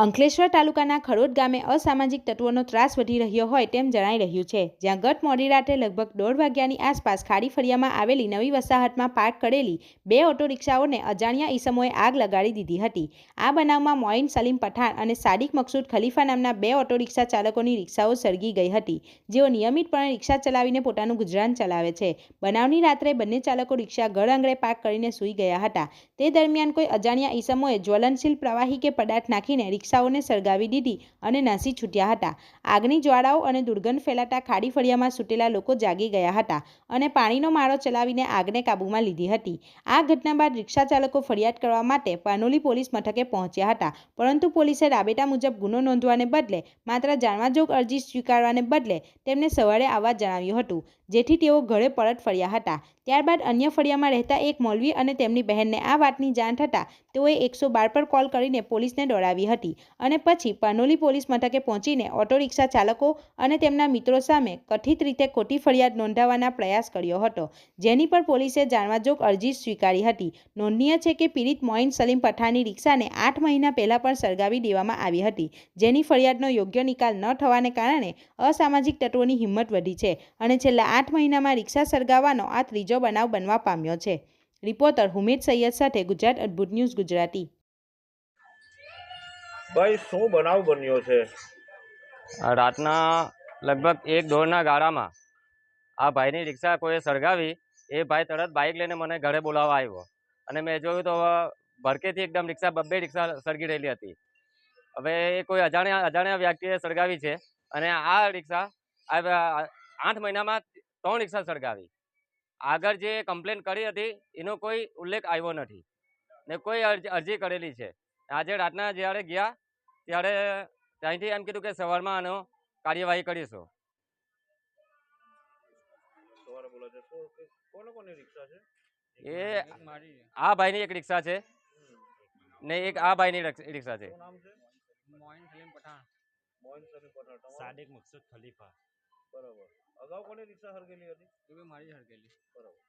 અંકલેશ્વર તાલુકાના ખરોડ ગામે અસામાજિક તત્વોનો ત્રાસ વધી રહ્યો હોય તેમ જણાઈ રહ્યું છે, જ્યાં ગત મોડી રાતે લગભગ દોઢ વાગ્યાની આસપાસ ખાડી ફળિયામાં આવેલી નવી વસાહતમાં પાર્ક કરેલી બે ઓટો રિક્ષાઓને અજાણ્યા ઈસમોએ આગ લગાડી દીધી હતી. આ બનાવમાં મોઇન સલીમ પઠાણ અને સાદિક મકસૂદ ખલીફા નામના બે ઓટો રિક્ષા ચાલકોની રિક્ષાઓ સળગી ગઈ હતી. જેઓ નિયમિતપણે રિક્ષા ચલાવીને પોતાનું ગુજરાન ચલાવે છે. બનાવની રાત્રે બંને ચાલકો રિક્ષા ઘર આંગણે પાર્ક કરીને સૂઈ ગયા હતા. તે દરમિયાન કોઈ અજાણ્યા ઈસમોએ જ્વલનશીલ પ્રવાહી કે પદાર્થ નાખીને રિક્ષાઓને સળગાવી દીધી અને નાસી છૂટ્યા હતા. આગની જ્વાળાઓ અને દુર્ગંધ ફેલાતા ખાડી ફળિયામાં સૂટેલા લોકો જાગી ગયા હતા અને પાણીનો માળો ચલાવીને આગને કાબૂમાં લીધી હતી. આ ઘટના બાદ રિક્ષા ચાલકો ફરિયાદ કરવા માટે પાનોલી પોલીસ મથકે પહોંચ્યા હતા. પરંતુ પોલીસે રાબેટા મુજબ ગુનો નોંધવાને બદલે માત્ર જાણવાજોગ અરજી સ્વીકારવાને બદલે તેમને સવારે આવવા જણાવ્યું હતું, જેથી તેઓ ઘરે પરત ફર્યા હતા. ત્યારબાદ અન્ય ફળિયામાં રહેતા એક મૌલવી અને તેમની બહેનને આ વાતની જાણ થતાં તેઓએ એકસો બાર પર કોલ કરીને પોલીસને દોડાવી હતી. અને પછી પાનોલી પોલીસ મથકે પહોંચીને ઓટો રિક્ષા ચાલકો અને તેમના મિત્રો સામે કથિત રીતે ખોટી ફરિયાદ નોંધાવવાના પ્રયાસ કર્યો હતો. જેની પર પોલીસે જાણવાજોગ અરજી સ્વીકારી હતી. નોંધનીય છે કે પીડિત મોઇન સલીમ પઠાની રિક્ષાને આઠ મહિના પહેલાં પણ સળગાવી દેવામાં આવી હતી. જેની ફરિયાદનો યોગ્ય નિકાલ ન થવાને કારણે અસામાજિક તત્વોની હિંમત વધી છે અને છેલ્લા આઠ મહિનામાં રિક્ષા સળગાવવાનો આ ત્રીજો બનાવ બનવા પામ્યો છે. રિપોર્ટર હુમેદ સૈયદ સાથે ગુજરાત અદ્ભુત ન્યૂઝ ગુજરાતી. ભાઈ, શું બનાવ બન્યો છે? રાતના લગભગ એક દોઢના ગાળામાં આ ભાઈની રિક્ષા કોઈએ સળગાવી, એ ભાઈ તરત બાઇક લઈને મને ઘરે બોલાવવા આવ્યો. અને મેં જોયું તો ભડકેથી એકદમ રિક્ષા, બબ્બે રિક્ષા સળગી રહેલી હતી. હવે એ કોઈ અજાણ્યા અજાણ્યા વ્યક્તિએ સળગાવી છે અને આ રિક્ષા આઠ મહિનામાં ત્રણ રિક્ષા સળગાવી. આગળ જે કમ્પ્લેન કરી હતી, એનો કોઈ ઉલ્લેખ આવ્યો નથી. ને કોઈ અરજી કરેલી છે. આજે રાતના જ્યારે ગયા ત્યારે ત્યાંથી એમ કીધું કે સવારમાં આનો કાર્યવાહી કરીશું. સવારે બોલો છો. શું કે કોને કોની રિક્ષા છે? એ આ ભાઈની એક રિક્ષા છે. ને એક આ ભાઈની રક્ષ- રિક્ષા છે. સાદિક મકસૂદ ખલીફા. બરાબર. અગાઉ કોની રિક્ષા હરગેલી હતી? એ મારી હરગેલી બરાબર.